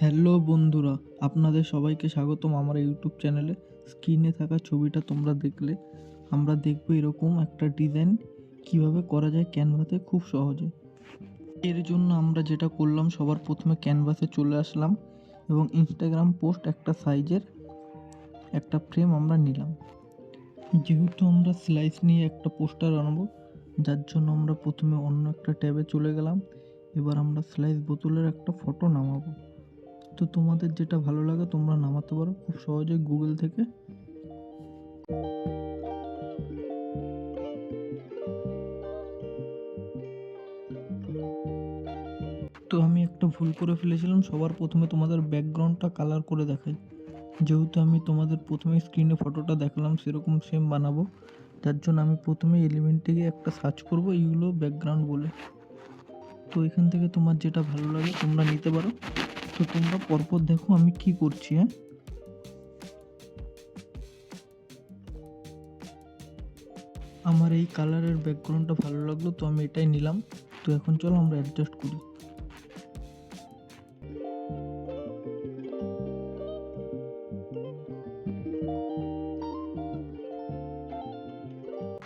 Hello বন্ধুরা, আপনাদের সবাইকে স্বাগতম আমার ইউটিউব চ্যানেলে। স্ক্রিনে থাকা ছবিটা তোমরা দেখলে। আমরা দেখব এরকম একটা ডিজাইন কীভাবে করা যায় ক্যানভাসে খুব সহজে। এর জন্য আমরা যেটা করলাম, সবার প্রথমে ক্যানভাসে চলে আসলাম এবং ইনস্টাগ্রাম পোস্ট একটা সাইজের একটা ফ্রেম আমরা নিলাম। যেহেতু আমরা স্লাইস নিয়ে একটা পোস্টার আনব, যার জন্য আমরা প্রথমে অন্য একটা ট্যাবে চলে গেলাম। এবার আমরা স্লাইস বোতলের একটা ফটো নামাবো। তো তোমাদের যেটা ভালো লাগে তোমরা নামাতে পারো। খুব সহজে গুগল থেকে। তো আমি একটা ভুল করে ফেলেছিলাম। সবার প্রথমে তোমাদের ব্যাকগ্রাউন্ডটা কালার করে দেখাই। যেহেতু আমি তোমাদের প্রথমে স্ক্রিনে ফটোটা দেখালাম, সেরকম সেম বানাবো। তার জন্য আমি প্রথমে এলিমেন্টে গিয়ে একটা সার্চ করব, এইগুলো ব্যাকগ্রাউন্ড বলে। তো এখান থেকে তোমার যেটা ভালো লাগে তোমরা নিতে পারো। তো তোমরা পরপর দেখো আমি কি করছি হ্যাঁ? আমার এই কালারের ব্যাকগ্রাউন্ডটা ভালো লাগল, তো আমি এটাই নিলাম। তো এখন চলো আমরা অ্যাডজাস্ট করি।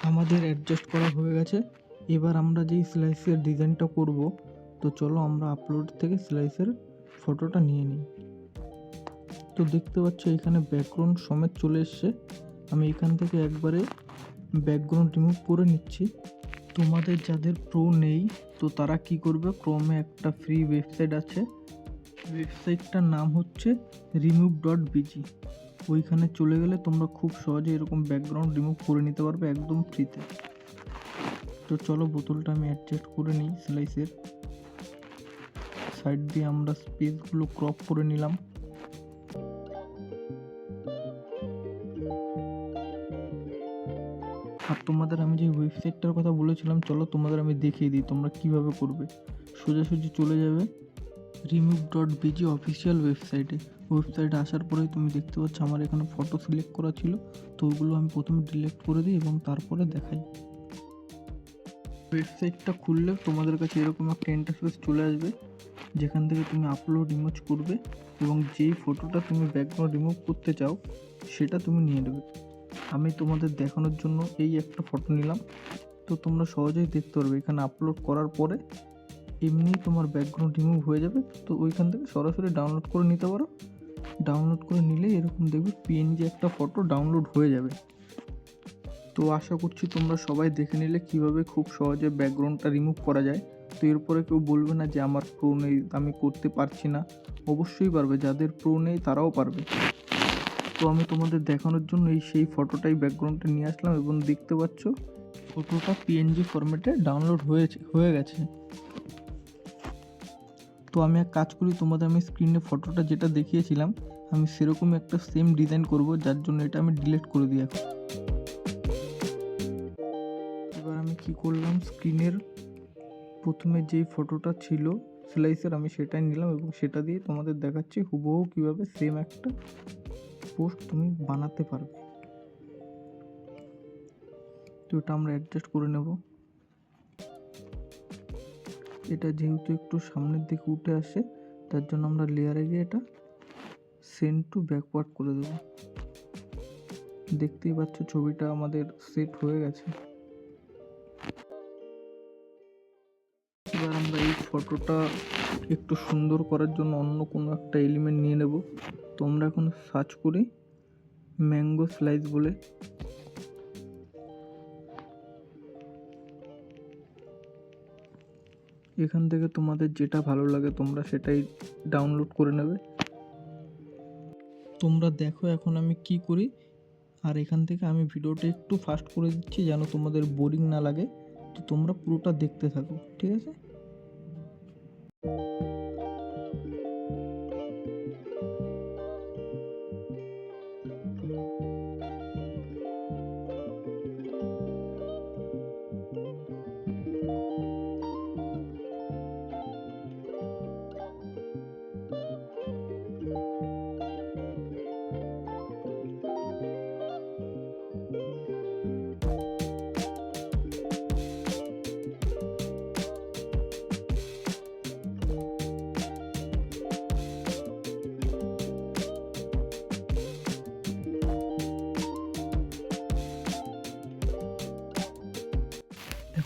আমাদের অ্যাডজাস্ট করা হয়ে গেছে। এবার আমরা যেই স্লাইসের ডিজাইনটা করব, তো চলো আমরা আপলোড থেকে স্লাইসের ফটোটা নিয়ে নিই। তো দেখতে পাচ্ছ এখানে ব্যাকগ্রাউন্ড সমেত চলে এসছে। আমি এখান থেকে একবারে ব্যাকগ্রাউন্ড রিমুভ করে নিচ্ছি। তোমাদের যাদের প্রো নেই, তো তারা কি করবে? ক্রমে একটা ফ্রি ওয়েবসাইট আছে। ওয়েবসাইটটার নাম হচ্ছে রিমুভ ডট বিজি ওইখানে চলে গেলে তোমরা খুব সহজে এরকম ব্যাকগ্রাউন্ড রিমুভ করে নিতে পারবে একদম ফ্রিতে তো চলো বোতলটা আমি অ্যাডজাস্ট করে নিই স্লাইসের সাইড দিয়ে আমরা স্পেসগুলো ক্রপ করে নিলাম। আর তোমাদের আমি যে ওয়েবসাইটটার কথা বলেছিলাম, চলো তোমাদের আমি দেখিয়ে দিই তোমরা কীভাবে করবে। সোজাসুজি চলে যাবে রিমুভ ডট বিজি অফিসিয়াল ওয়েবসাইটে ওয়েবসাইটে আসার পরেই তুমি দেখতে পাচ্ছ আমার এখানে ফটো সিলেক্ট করা ছিল। তো ওগুলো আমি প্রথমে ডিলেক্ট করে দিই এবং তারপরে দেখাই। ওয়েবসাইটটা খুললে তোমাদের কাছে এরকম একটা ইন্টারফেস চলে আসবে। যেখান থেকে তুমি আপলোড ইমেজ করবে এবং যেই ফটোটা তুমি ব্যাকগ্রাউন্ড রিমুভ করতে চাও, সেটা তুমি নিয়ে নেবে। আমি তোমাদের দেখানোর জন্য এই একটা ফটো নিলাম। তো তোমরা সহজেই দেখতে পারবে, এখানে আপলোড করার পরে এমনি তোমার ব্যাকগ্রাউন্ড রিমুভ হয়ে যাবে। তো ওইখান থেকে সরাসরি ডাউনলোড করে নিতে পারো। ডাউনলোড করে নিলে এরকম দেখবে পিএনজি একটা ফটো ডাউনলোড হয়ে যাবে। তো আশা করছি তোমরা সবাই দেখে নিলে কীভাবে খুব সহজে ব্যাকগ্রাউন্ডটা রিমুভ করা যায়। তো এরপরে কেউ বলবে না যে আমার প্রো নেই আমি করতে পারছি না। অবশ্যই পারবে, যাদের প্রো নেই তারাও পারবে। তো আমি তোমাদের দেখানোর জন্য এই সেই ফটোটাই ব্যাকগ্রাউন্ডে নিয়ে আসলাম এবং দেখতে পাচ্ছ ফটোটা পিএনজি ফরম্যাটে ডাউনলোড হয়েছে, হয়ে গেছে। তো আমি এক কাজ করি, তোমাদের আমি স্ক্রিনে ফটোটা যেটা দেখিয়েছিলাম, আমি সেরকম একটা সেম ডিজাইন করব, যার জন্য এটা আমি ডিলিট করে দিই এখন। এবার আমি কি করলাম স্ক্রিনের প্রথমে যেই ফটোটা ছিল স্লাইসের আমি সেটাই নিলাম এবং সেটা দিয়ে তোমাদের দেখাচ্ছি হুবহু কীভাবে সেম একটা পোস্ট তুমি বানাতে পারবে। তো এটা আমরা অ্যাডজাস্ট করে নেব। এটা যেহেতু একটু সামনের দিকে উঠে আসে, তার জন্য আমরা লেয়ারে গিয়ে এটা সেন্ড টু ব্যাকওয়ার্ড করে দেবো। দেখতেই পাচ্ছ ছবিটা আমাদের সেট হয়ে গেছে। ফটোটা একটু সুন্দর করার জন্য অন্য কোনো একটা এলিমেন্ট নিয়ে নেব। তো আমরা এখন সার্চ করি ম্যাঙ্গো স্লাইস বলে। এখান থেকে তোমাদের যেটা ভালো লাগে তোমরা সেটাই ডাউনলোড করে নেবে। তোমরা দেখো এখন আমি কি করি, আর এখান থেকে আমি ভিডিওটা একটু ফাস্ট করে দিচ্ছি যেন তোমাদের বোরিং না লাগে। তো তোমরা পুরোটা দেখতে থাকো, ঠিক আছে? Thank you.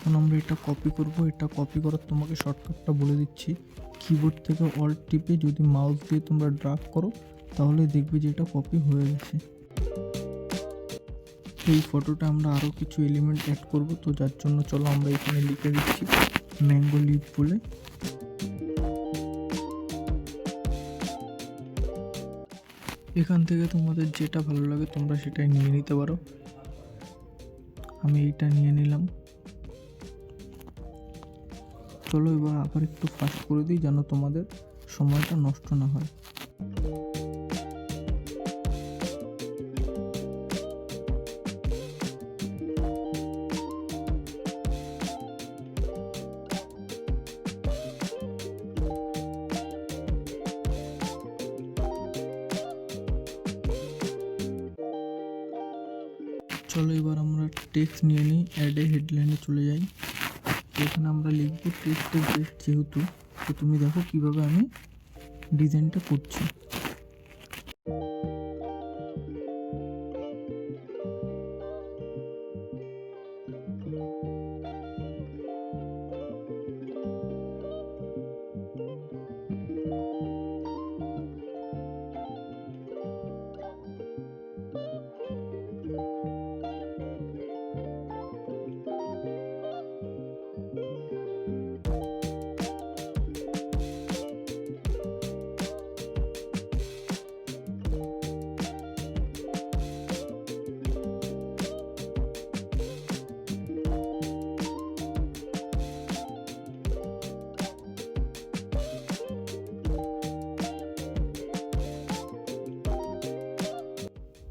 এখন আমরা এটা কপি করব। এটা কপি করার তোমাকে শর্টকাটটা বলে দিচ্ছি। কিবোর্ড থেকে অল্ট টিপে যদি মাউস দিয়ে তোমরা ড্রাগ করো, তাহলে দেখবে যে এটা কপি হয়ে গেছে। এই ফটোটা আমরা আরও কিছু এলিমেন্ট অ্যাড করব। তো যার জন্য চলো আমরা এখানে লিখে দিচ্ছি ম্যাঙ্গো লিভ বলে। এখান থেকে তোমাদের যেটা ভালো লাগে তোমরা সেটাই নিয়ে নিতে পারো। আমি এইটা নিয়ে নিলাম। চলো এবার আবার একটু ফাস্ট করে দিই যেন তোমাদের সময়টা নষ্ট না হয়। চলো এবার আমরা টেক্সট নিয়ে নিই অ্যাডে হেডলাইনে চলে যাই। এখানে আমরা লিখব টেস্ট বেস্ট যেহেতু তো তুমি দেখো কীভাবে আমি ডিজাইনটা করছি।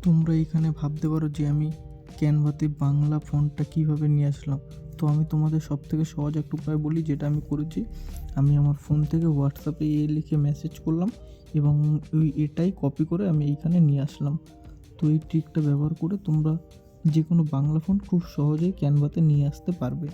তোমরা এখানে ভাবতে পারো যে আমি ক্যানভাতে বাংলা ফন্টটা কীভাবে নিয়ে আসলাম। তো আমি তোমাদের সব থেকে সহজ একটা উপায় বলি, যেটা আমি করেছি। আমি আমার ফোন থেকে হোয়াটসঅ্যাপে এ লিখে মেসেজ করলাম এবং ওই এটাই কপি করে আমি এইখানে নিয়ে আসলাম। তো এই ট্রিকটা ব্যবহার করে তোমরা যে কোনো বাংলা ফন্ট খুব সহজেই ক্যানভাতে নিয়ে আসতে পারবে।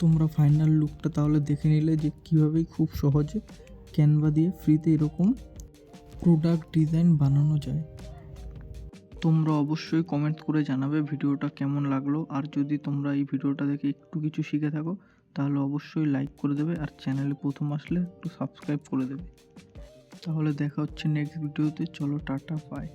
তোমরা ফাইনাল লুকটা তাহলে দেখে নিলে যে কীভাবে খুব সহজে ক্যানভা দিয়ে ফ্রিতে এরকম প্রোডাক্ট ডিজাইন বানানো যায়। তোমরা অবশ্যই কমেন্ট করে জানাবে ভিডিওটা কেমন লাগল। আর যদি তোমরা এই ভিডিওটা দেখে একটু কিছু শিখে থাকো, তাহলে অবশ্যই লাইক করে দেবে আর চ্যানেলে প্রথম আসলে একটু সাবস্ক্রাইব করে দেবে। তাহলে দেখা হচ্ছে নেক্সট ভিডিওতে চলো, টাটা বাই